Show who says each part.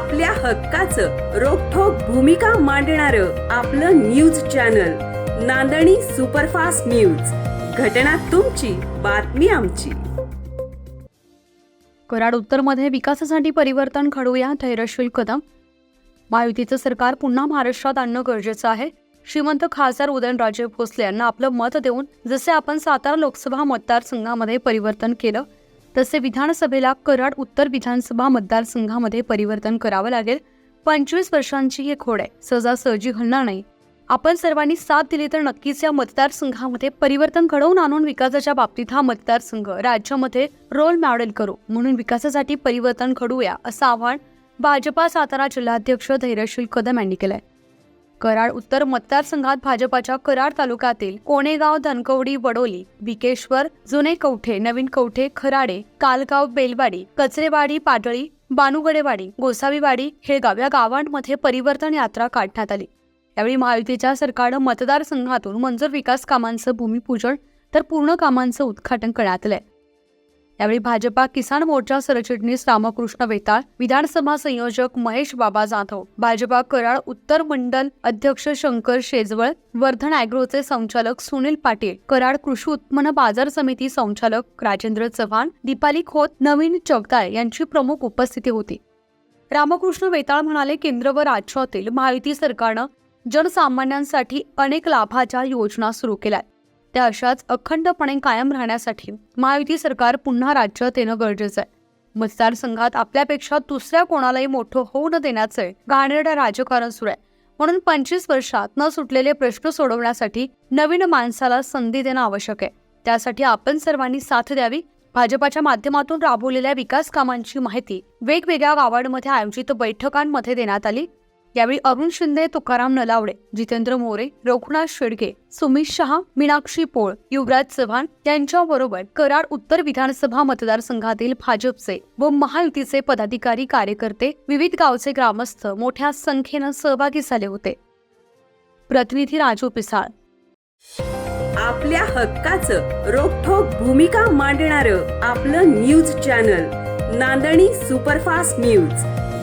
Speaker 1: आपल्या हक्काचं रोखोक भूमिका मांडणार आपलं news channel Nandani superfast news. घटना तुमची बातमी आमची.
Speaker 2: कराड उत्तरमध्ये विकासासाठी परिवर्तन घडवूया धैर्यशील कदम. महायुतीचं सरकार पुन्हा महाराष्ट्रात आणणं गरजेचं आहे. श्रीमंत खासदार उदयनराजे भोसले यांना आपलं मत देऊन जसे आपण सातारा लोकसभा मतदारसंघामध्ये परिवर्तन केलं तसे विधानसभेला कराड उत्तर विधानसभा मतदारसंघामध्ये परिवर्तन करावं लागेल. पंचवीस वर्षांची हे खोड आहे. सहजासहजी घडणार नाही. आपण सर्वांनी साथ दिली तर नक्कीच या मतदारसंघामध्ये परिवर्तन घडवून आणून विकासाच्या बाबतीत हा मतदारसंघ राज्यामध्ये रोल मॉडेल करू. म्हणून विकासासाठी परिवर्तन घडूया असं आव्हान भाजपा सातारा जिल्हाध्यक्ष धैर्यशील कदम यांनी केलंय. कराड उत्तर मतदारसंघात भाजपाच्या कराड तालुक्यातील कोणेगाव धनकवडी वडोली विकेश्वर जुने कवठे नवीन कवठे खराडे कालगाव बेलवाडी कचरेवाडी पाटळी बानुगडेवाडी गोसावीवाडी हेळगाव या गावांमध्ये परिवर्तन यात्रा काढण्यात आली. यावेळी महायुतीच्या सरकारनं मतदारसंघातून मंजूर विकास कामांचं भूमिपूजन तर पूर्ण कामांचं उद्घाटन करण्यात आलंय. यावेळी भाजपा किसान मोर्चा सरचिटणीस रामकृष्ण वेताळ विधानसभा संयोजक महेश बाबा जाधव भाजपा कराड उत्तर मंडल अध्यक्ष शंकर शेजवळ वर्धन अॅग्रोचे संचालक सुनील पाटील कराड कृषी उत्पन्न बाजार समिती संचालक राजेंद्र चव्हाण दीपाली खोत नवीन जगदाळे यांची प्रमुख उपस्थिती होती. रामकृष्ण वेताळ म्हणाले केंद्र व राज्यातील महायुती सरकारनं जनसामान्यांसाठी अनेक लाभाच्या योजना सुरू केल्या त्या अशाच अखंडपणे कायम राहण्यासाठी महायुती सरकार पुन्हा राज्यात येणं गरजेचं आहे. मतदारसंघात आपल्यापेक्षा दुसऱ्या कोणालाही मोठं होऊ न देण्याचे घाणेरडं राजकारण सुरू आहे. म्हणून पंचवीस वर्षात न सुटलेले प्रश्न सोडवण्यासाठी नवीन माणसाला संधी देणं आवश्यक आहे. त्यासाठी आपण सर्वांनी साथ द्यावी. भाजपाच्या माध्यमातून राबवलेल्या विकास कामांची माहिती वेगवेगळ्या गावांमध्ये आयोजित बैठकांमध्ये देण्यात आली. यावेळी अरुण शिंदे तुकाराम नलावडे जितेंद्र मोरे रघुनाथ शेडगे सुमित शहा मीनाक्षी पोळ युवराज चव्हाण यांच्याबरोबर कराड उत्तर विधानसभा मतदारसंघातील भाजपचे व महायुतीचे पदाधिकारी कार्यकर्ते विविध गावचे ग्रामस्थ मोठ्या संख्येनं सहभागी झाले होते. प्रतिनिधी राजू पिसाळ.
Speaker 1: आपल्या हक्काचं रोखोक भूमिका मांडणार आपलं news channel Nandani superfast news.